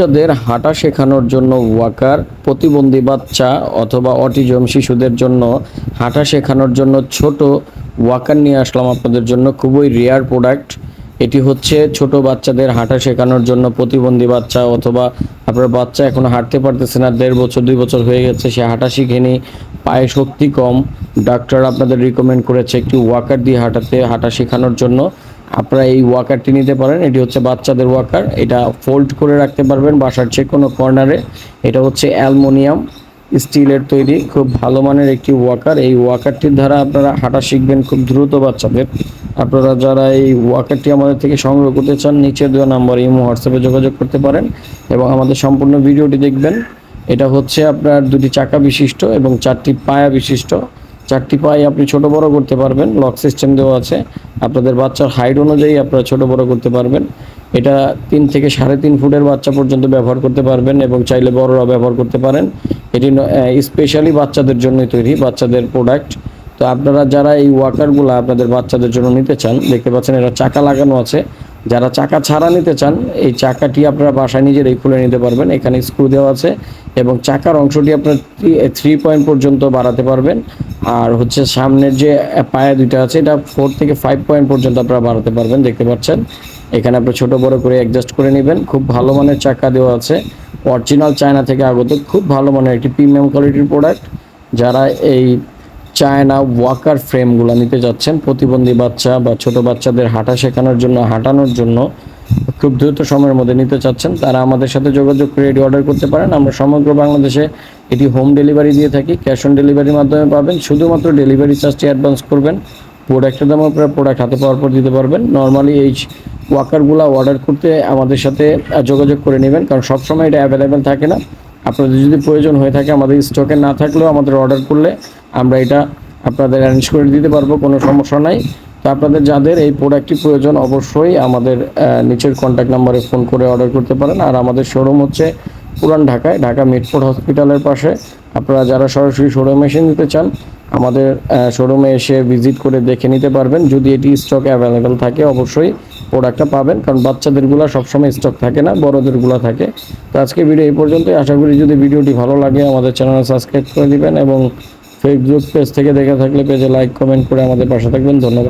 বাচ্চাদের হাঁটা শেখানোর জন্য ওয়াকার, প্রতিবন্ধী বাচ্চা অথবা অটিজম শিশুদের জন্য হাঁটা শেখানোর জন্য ছোট ওয়াকার নিয়ে আসলাম আপনাদের জন্য খুবই রেয়ার প্রোডাক্ট এটি হচ্ছে ছোট বাচ্চাদের হাঁটা শেখানোর জন্য প্রতিবন্ধী বাচ্চা অথবা আপনার বাচ্চা এখনও হাঁটতে পারতেছে না, দেড় বছর, দুই বছর হয়ে গেছে, সে হাঁটা শিখেনি, পায়ে শক্তি কম। ডাক্তার আপনাদের রিকমেন্ড করেছে একটি ওয়াকার দিয়ে হাঁটাতে, হাঁটা শেখানোর জন্য। আপনারা এই ওয়াকারটি নিতে পারেন। এটি হচ্ছে বাচ্চাদের ওয়াকার। এটা ফোল্ড করে রাখতে পারবেন বাসার যে কোনো কর্নারে এটা হচ্ছে অ্যালমোনিয়াম স্টিলের তৈরি, খুব ভালো মানের একটি ওয়াকার। এই ওয়াকারটির দ্বারা আপনারা হাঁটা শিখবেন খুব দ্রুত বাচ্চাদের। আপনারা যারা এই ওয়াকারটি আমাদের থেকে সংগ্রহ করতে চান, নিচে দেওয়া নাম্বার ইমো হোয়াটসঅ্যাপে যোগাযোগ করতে পারেন এবং আমাদের সম্পূর্ণ ভিডিওটি দেখবেন। এটা হচ্ছে আপনার দুটি চাকা বিশিষ্ট এবং চারটি পায়া বিশিষ্ট। চারটি পায়ে আপনি ছোট বড় করতে পারবেন লক সিস্টেম দেওয়া আছে। আপনাদের বাচ্চার হাইট অনুযায়ী আপনারা ছোট বড় করতে পারবেন। এটা তিন থেকে সাড়ে তিন ফুটের বাচ্চা পর্যন্ত ব্যবহার করতে পারবেন এবং চাইলে বড়রা ব্যবহার করতে পারেন। এটি স্পেশালি বাচ্চাদের জন্যই তৈরি, বাচ্চাদের প্রোডাক্ট তো আপনারা যারা এই ওয়াকারগুলো আপনাদের বাচ্চাদের জন্য নিতে চান, দেখতে পাচ্ছেন এটা চাকা লাগানো আছে। যারা চাকা ছাড়া নিতে চান, এই চাকাটি আপনারা বাসায় নিজেরাই খুলে নিতে পারবেন। এখানে স্ক্রু দেওয়া আছে এবং চাকার অংশটি আপনার থ্রি পয়েন্ট পর্যন্ত বাড়াতে পারবেন। আর হচ্ছে সামনের যে পায়া দুইটা আছে, এটা ফোর থেকে ফাইভ পয়েন্ট পর্যন্ত আপনারা বাড়াতে পারবেন, দেখতে পাচ্ছেন। এখানে আপনি ছোট, বড় করে অ্যাডজাস্ট করে নেবেন। খুব ভালো মানের চাকা দেওয়া আছে। অরিজিনাল চায়না থেকে আগত, খুব ভালো মানের একটি প্রিমিয়াম কোয়ালিটির প্রোডাক্ট যারা এই চায়না ওয়াকার ফ্রেমগুলো নিতে যাচ্ছেন, প্রতিবন্ধী বাচ্চা বা ছোট বাচ্চাদের হাঁটা শেখানোর জন্য, হাঁটানোর জন্য খুব দ্রুত সময়ের মধ্যে নিতে চাচ্ছেন। তারা আমাদের সাথে যোগাযোগ করে এটি অর্ডার করতে পারেন। আমরা সমগ্র বাংলাদেশে এটি হোম ডেলিভারি দিয়ে থাকি। ক্যাশ অন ডেলিভারির মাধ্যমে পাবেন। শুধুমাত্র ডেলিভারি চার্জটি অ্যাডভান্স করবেন। প্রোডাক্টের দাম আপনারা প্রোডাক্ট হাতে পাওয়ার পর দিতে পারবেন। নর্মালি এই ওয়াকারগুলো অর্ডার করতে আমাদের সাথে যোগাযোগ করে নেবেন। কারণ সবসময় এটা অ্যাভেলেবেল থাকে না। আপনাদের যদি প্রয়োজন হয়ে থাকে আমাদের স্টকে না থাকলেও আমাদের অর্ডার করলে আমরা এটা আপনাদের অ্যারেঞ্জ করে দিতে পারব। কোনো সমস্যা নাই। তো আপনাদের যাদের এই প্রোডাক্টটি প্রয়োজন, অবশ্যই আমাদের নিচের কন্ট্যাক্ট নাম্বারে ফোন করে অর্ডার করতে পারেন। আর আমাদের শোরুম হচ্ছে পুরান ঢাকায়, ঢাকা মিটফোর্ড হসপিটালের পাশে। আপনারা যারা সরাসরি শোরুমে এসে নিতে চান, আমাদের শোরুমে এসে ভিজিট করে দেখে নিতে পারবেন। যদি এটি স্টক অ্যাভেলেবেল থাকে, অবশ্যই প্রোডাক্টটা পাবেন। কারণ বাচ্চাদেরগুলো সবসময় স্টক থাকে না, বড়দেরগুলো থাকে। তো আজকে ভিডিও এই পর্যন্তই। আশা করি যদি ভিডিওটি ভালো লাগে, আমাদের চ্যানেল সাবস্ক্রাইব করে দিবেন এবং ফেসবুক পেজ থেকে দেখে থাকলে পেজে লাইক কমেন্ট করে আমাদের পাশে থাকবেন। ধন্যবাদ।